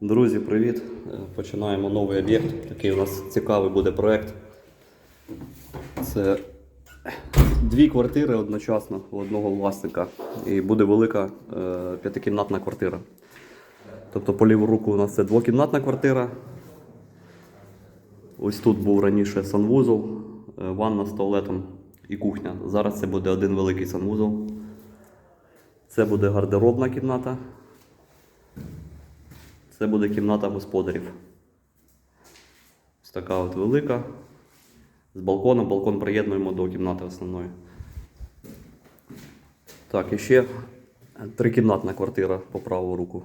Друзі, привіт! Е, Починаємо новий об'єкт. Такий у нас цікавий буде проект. Це дві квартири одночасно у одного власника. І буде велика е, п'ятикімнатна квартира. Тобто по ліву руку у нас це двокімнатна квартира. Ось тут був раніше санвузол, е, ванна з туалетом і кухня. Зараз це буде один великий санвузол. Це буде гардеробна кімната. Це буде кімната господарів. Ось така от велика. З балконом. Балкон приєднуємо до кімнати основної. Так, і ще трикімнатна квартира по праву руку.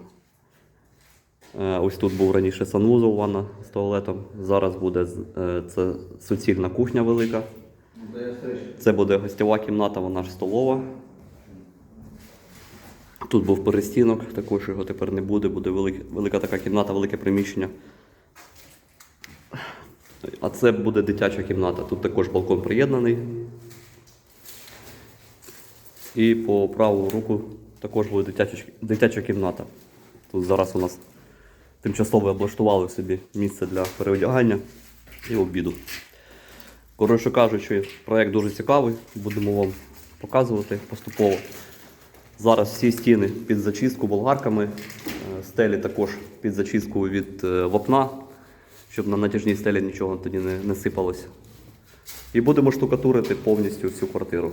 Е, Ось тут був раніше санвузол, ванна з туалетом. Зараз буде е, це суцільна кухня велика. Це буде гостьова кімната, вона ж столова. Тут був перестінок, також його тепер не буде, буде велика, велика така кімната, велике приміщення. А це буде дитяча кімната. Тут також балкон приєднаний. І по праву руку також буде дитяча, дитяча кімната. Тут зараз у нас тимчасово облаштували собі місце для переодягання і обіду. Коротше кажучи, проєкт дуже цікавий, будемо вам показувати поступово. Зараз всі стіни під зачистку болгарками, е, стелі також під зачистку від е, вапна, щоб на натяжній стелі нічого тоді не, не сипалося. І будемо штукатурити повністю всю квартиру.